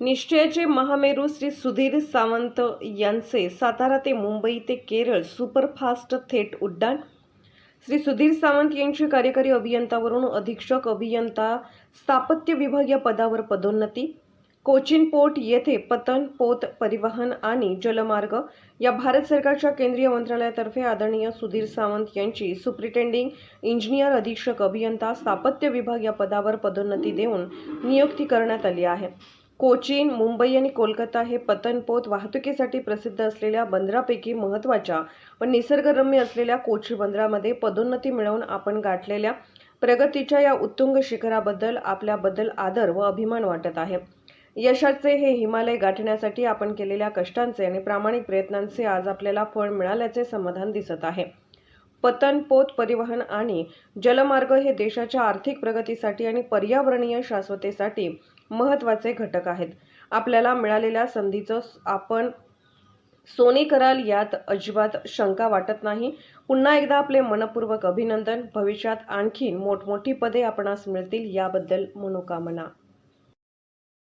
निश्चयाचे महामेरू श्री सुधीर सावंत यांचे सातारा ते मुंबई ते केरळ सुपरफास्ट थेट उड्डाण. श्री सुधीर सावंत यांची कार्यकारी अभियंतावरून अधीक्षक अभियंता स्थापत्य विभाग या पदावर पदोन्नती. कोचिन पोर्ट येथे पतन पोत परिवहन आणि जलमार्ग या भारत सरकारच्या केंद्रीय मंत्रालयातर्फे आदरणीय सुधीर सावंत यांची सुप्रिटेंडिंग इंजिनियर अधीक्षक अभियंता स्थापत्य विभाग या पदावर पदोन्नती देऊन नियुक्ती करण्यात आली आहे. कोचीन मुंबई आणि कोलकाता हे पतनपोत वाहतुकीसाठी प्रसिद्ध असलेल्या बंदरापैकी महत्त्वाच्या व निसर्गरम्य असलेल्या कोची बंदरामध्ये पदोन्नती मिळवून आपण गाठलेल्या प्रगतीच्या या उत्तुंग शिखराबद्दल आपल्याबद्दल आदर व अभिमान वाटत आहे. यशाचे हे हिमालय गाठण्यासाठी आपण केलेल्या कष्टांचे आणि प्रामाणिक प्रयत्नांचे आज आपल्याला फळ मिळाल्याचे समाधान दिसत आहे. पतन पोत परिवहन आणि जलमार्ग हे देशाच्या आर्थिक प्रगतीसाठी आणि पर्यावरणीय शाश्वतेसाठी महत्त्वाचे घटक आहेत. आपल्याला मिळालेल्या संधीचं आपण सोने कराल यात अजिबात शंका वाटत नाही. पुन्हा एकदा आपले मनपूर्वक अभिनंदन. भविष्यात आणखीन मोठमोठी पदे आपणास मिळतील याबद्दल मनोकामना.